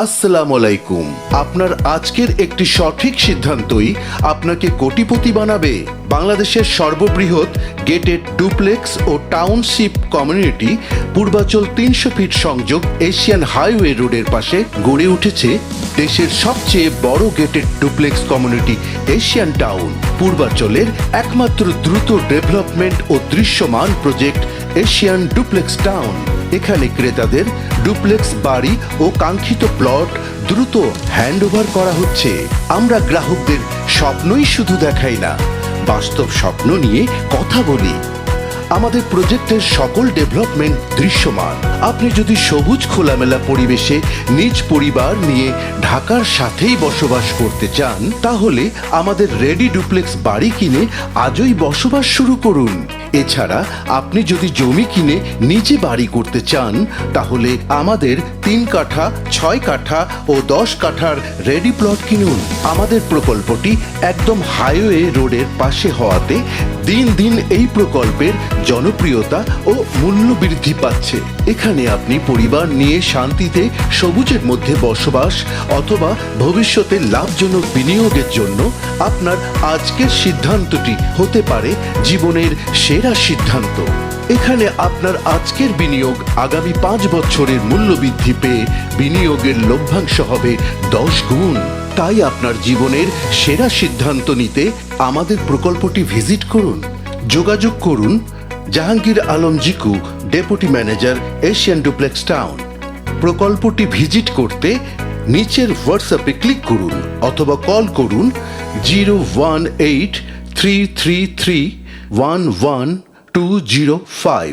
আসসালামু আলাইকুম। আপনার আজকের একটি সঠিক সিদ্ধান্তই আপনাকে কোটিপতি বানাবে। বাংলাদেশের সর্ববৃহৎ গেটেড ডুপ্লেক্স ও টাউনশিপ কমিউনিটি পূর্বাচল তিনশো ফিট সংযোগ এশিয়ান হাইওয়ে রোডের পাশে গড়ে উঠেছে দেশের সবচেয়ে বড় gated duplex community Asian town. পূর্বাচলের একমাত্র দ্রুত ডেভেলপমেন্ট ও দৃশ্যমান প্রজেক্ট এশিয়ান ডুপ্লেক্স টাউন। এখানে ক্রেতাদের ডুপ্লেক্স বাড়ি ও কাঙ্ক্ষিত প্লট দ্রুত হ্যান্ডওভার করা হচ্ছে। আমরা গ্রাহকদের স্বপ্নই শুধু দেখাই না, বাস্তব স্বপ্ন নিয়ে কথা বলি। আমাদের প্রজেক্টের সকল ডেভেলপমেন্ট দৃশ্যমান। আপনি যদি সবুজ খোলামেলা পরিবেশে নিজ পরিবার নিয়ে ঢাকার সাথেই বসবাস করতে চান, তাহলে আমাদের রেডি ডুপ্লেক্স বাড়ি কিনে আজই বসবাস শুরু করুন। এছাড়া আপনি যদি জমি কিনে নিজে বাড়ি করতে চান, তাহলে আমাদের তিন কাঠা, ছয় কাঠা ও দশ কাঠার রেডি প্লট কিনুন। আমাদের প্রকল্পটি একদম হাইওয়ে রোডের পাশে হওয়াতে দিন দিন এই প্রকল্পের জনপ্রিয়তা ও মূল্য বৃদ্ধি পাচ্ছে। এখানে আপনি পরিবার নিয়ে শান্তিতে, সবুজের মধ্যে বসবাস অথবা ভবিষ্যতে লাভজনক বিনিয়োগের জন্য আপনার আজকের সিদ্ধান্তটি হতে পারে জীবনের সেরা সিদ্ধান্ত। এখানে আপনার আজকের বিনিয়োগ আগামী পাঁচ বছরের মূল্য বৃদ্ধি পেয়ে বিনিয়োগের লভ্যাংশ হবে দশ গুণ। তাই আপনার জীবনের সেরা সিদ্ধান্ত নিতে আমাদের প্রকল্পটি ভিজিট করুন। যোগাযোগ করুন Jahangir Alam Jiku, deputy manager, Asian duplex town. প্রকল্পটি ভিজিট করতে নিচের হোয়াটসঅ্যাপে ক্লিক করুন অথবা কল করুন zero one eight three three three one one two zero five.